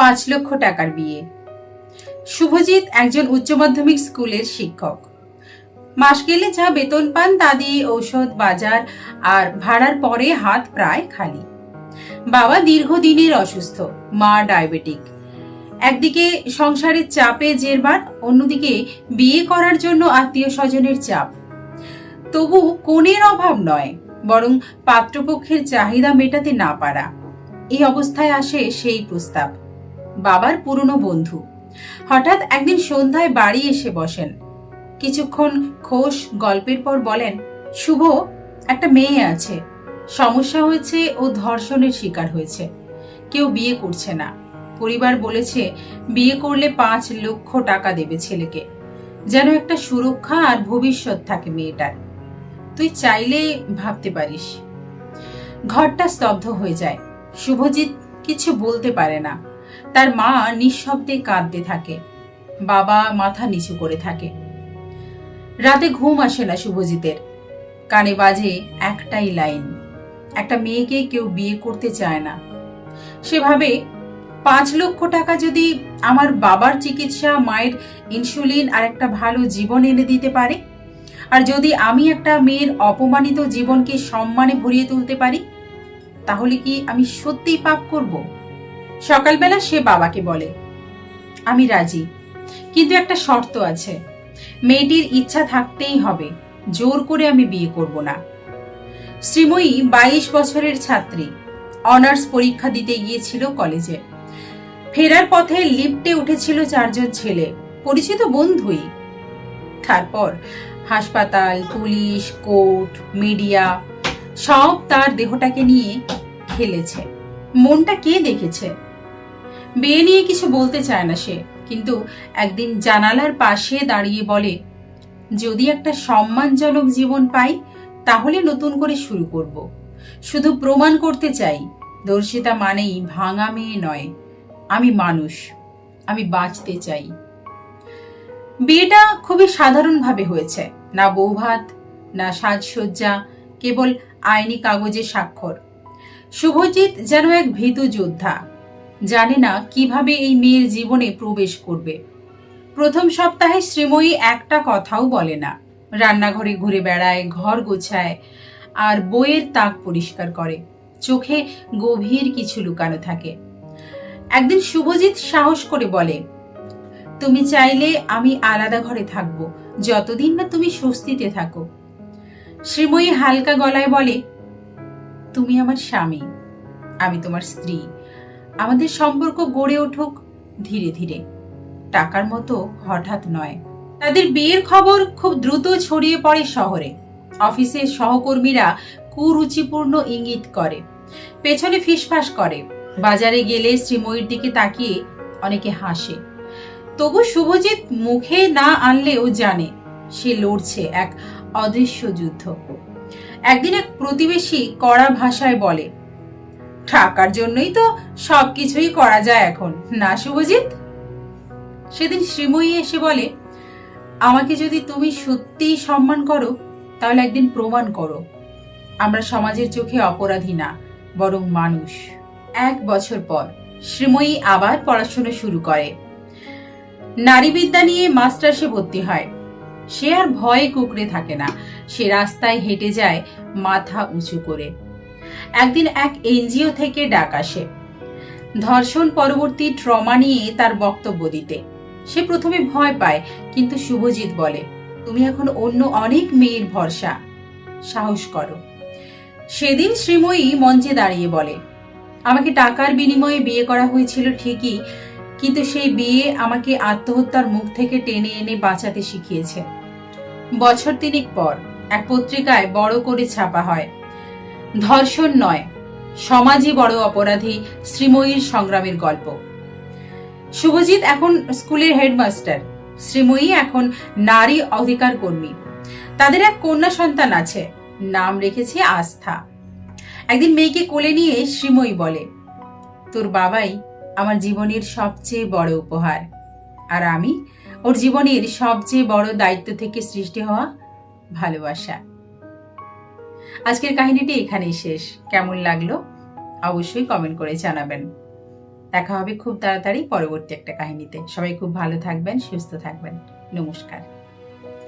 পাঁচ লক্ষ টাকার বিয়ে। শুভজিৎ একজন উচ্চ মাধ্যমিক স্কুলের শিক্ষক। মাস গেলে যা বেতন পান তা দিয়ে ঔষধ, বাজার আর ভাড়ার পরে হাত প্রায় খালি। বাবা দীর্ঘদিনের অসুস্থ, মা ডায়াবেটিক। একদিকে সংসারের চাপে জেরবার, অন্যদিকে বিয়ে করার জন্য আত্মীয় স্বজনের চাপ। তবু কোণের অভাব নয়, বরং পাত্রপক্ষের চাহিদা মেটাতে না পারা। এই অবস্থায় আসে সেই প্রস্তাব। বাবার পুরনো বন্ধু। হঠাৎ একদিন সন্ধ্যায় বাড়ি এসে বসেন। কিছুক্ষণ খোশ গল্পের পর বলেন, শুভ, একটা মেয়ে আছে। সমস্যা হয়েছে, ও ধর্ষণের শিকার হয়েছে। কেউ বিয়ে করছে না। পরিবার বলেছে, বিয়ে করলে পাঁচ লক্ষ টাকা দেবে ছেলেকে। যেন একটা সুরক্ষা আর ভবিষ্যৎ থাকে মেয়েটার। তুই চাইলে ভাবতে পারিস। ঘরটা স্তব্ধ হয়ে যায়। শুভজিৎ কিছু বলতে পারে না। তার মা নিঃশব্দে কাঁদতে থাকে। বাবা মাথা নিচু করে থাকে। রাতে ঘুম আসে না শুভজিতের। কানে বাজে একটাই লাইন। একটা মেয়েকে কেউ বিয়ে করতে চায় না। সেভাবে পাঁচ লক্ষ টাকা যদি আমার বাবার চিকিৎসা, মায়ের ইনসুলিন আর একটা ভালো জীবন এনে দিতে পারে? আর যদি আমি একটা মেয়ের অপমানিত জীবনকে সম্মানে ভরিয়ে তুলতে পারি? তাহলে কি আমি সত্যিই পাপ করব? সকালবেলা সে বাবাকে বলে, আমি রাজি, কিন্তু একটা শর্ত আছে। মেয়েটির ইচ্ছা থাকতেই হবে, জোর করে আমি বিয়ে করব না। শ্রীময়ী বাইশ বছরের ছাত্রী, অনার্স পরীক্ষা দিতে গিয়েছিল কলেজে। ফেরার পথে লিফটে উঠেছিল চারজন ছেলে, পরিচিত বন্ধুই। তারপর হাসপাতাল, পুলিশ, কোর্ট, মিডিয়া, সব তার দেহটাকে নিয়ে খেলেছে। মনটা কে দেখেছে? বিয়ে নিয়ে কিছু বলতে চায় না সে। কিন্তু একদিন জানালার পাশে দাঁড়িয়ে বলে, যদি একটা সম্মানজনক জীবন পাই, তাহলে নতুন করে শুরু করব। শুধু প্রমাণ করতে চাই, দর্শিতা মানেই ভাঙা মেয়ে নয়, আমি মানুষ, আমি বাঁচতে চাই। বিয়েটা খুবই সাধারণভাবে হয়েছে। না বৌভাত, না সাজসজ্জা, কেবল আইনি কাগজে স্বাক্ষর। শুভজিৎ যেন এক ভীতু যোদ্ধা। জানে না কীভাবে এই মেয়ের জীবনে প্রবেশ করবে। প্রথম সপ্তাহে শ্রীময়ী একটা কথাও বলে না। রান্নাঘরে ঘুরে বেড়ায়, ঘর গোছায় আর বইয়ের তাক পরিষ্কার করে। চোখে গভীর কিছু লুকানো থাকে। একদিন শুভজিৎ সাহস করে বলে, তুমি চাইলে আমি আলাদা ঘরে থাকব, যতদিন না তুমি স্বস্তিতে থাকো। শ্রীময়ী হালকা গলায় বলে, তুমি আমার স্বামী, আমি তোমার স্ত্রী। আমাদের সম্পর্ক গড়ে উঠুক ধীরে ধীরে। টাকার মতো হঠাৎ নয়। তাদের বিয়ের খবর খুব দ্রুত ছড়িয়ে পড়ে শহরে। অফিসের সহকর্মীরা কুরুচিপূর্ণ ইঙ্গিত করে। পেছনে ফিসফাস করে। বাজারে গেলে শ্রীময়ীর দিকে তাকিয়ে অনেকে হাসে। তবু শুভজিৎ মুখে না আনলেও জানে, সে লড়ছে এক অদৃশ্য যুদ্ধ। একদিন এক প্রতিবেশী কড়া ভাষায় বলে টাকার জন্যই তো সবকিছুই করা যায় এখন, না শুভজিৎ? সেদিন শ্রীময়ী এসে বলে, আমাকে যদি তুমি সত্যিই সম্মান করো, তাহলে একদিন প্রমাণ করো। আমরা সমাজের চোখে অপরাধী না, বরং মানুষ। এক বছর পর শ্রীময়ী আবার পড়াশোনা শুরু করে। নারীবিদ্যা নিয়ে মাস্টার্সে ভর্তি হয়। সে আর ভয়ে কুকড়ে থাকে না। সে রাস্তায় হেঁটে যায় মাথা উঁচু করে। একদিন এক এনজিও থেকে ডাক আসে। ধর্ষণ পরবর্তী ট্রমা নিয়ে তার বক্তব্য দিতে। সে প্রথমে ভয় পায়, কিন্তু শুভজিৎ বলে, তুমি এখন অন্য অনেক মেয়ের ভরসা। সাহস করো। সেদিন শ্রীময়ী মঞ্চে দাঁড়িয়ে বলে, আমাকে টাকার বিনিময়ে বিয়ে করা হয়েছিল ঠিকই, কিন্তু সেই বিয়ে আমাকে আত্মহত্যার মুখ থেকে টেনে এনে বাঁচাতে শিখিয়েছে। বছর তিনেক পর, এক পত্রিকায় বড় করে ছাপা হয়। ধর্ষণ নয়, সমাজই বড় অপরাধী শ্রীময়ীর সংগ্রামের গল্প। শুভজিৎ এখন স্কুলের হেডমাস্টার, শ্রীময়ী এখন নারী অধিকার কর্মী। তাদের এক কন্যা সন্তান আছে, নাম রেখেছে আস্থা। একদিন মেয়েকে কোলে নিয়ে শ্রীময়ী বলে, তোর বাবাই আমার জীবনের সবচেয়ে বড় উপহার। আর আমি ওর জীবনের সবচেয়ে বড় দায়িত্ব থেকে সৃষ্টি হওয়া ভালোবাসা। আজকের কাহিনীটি এখানেই শেষ। কেমন লাগল? অবশ্যই কমেন্ট করে জানাবেন। দেখা হবে খুব তাড়াতাড়ি পরবর্তী একটা কাহিনীতে। সবাই খুব ভালো থাকবেন, সুস্থ থাকবেন। নমস্কার।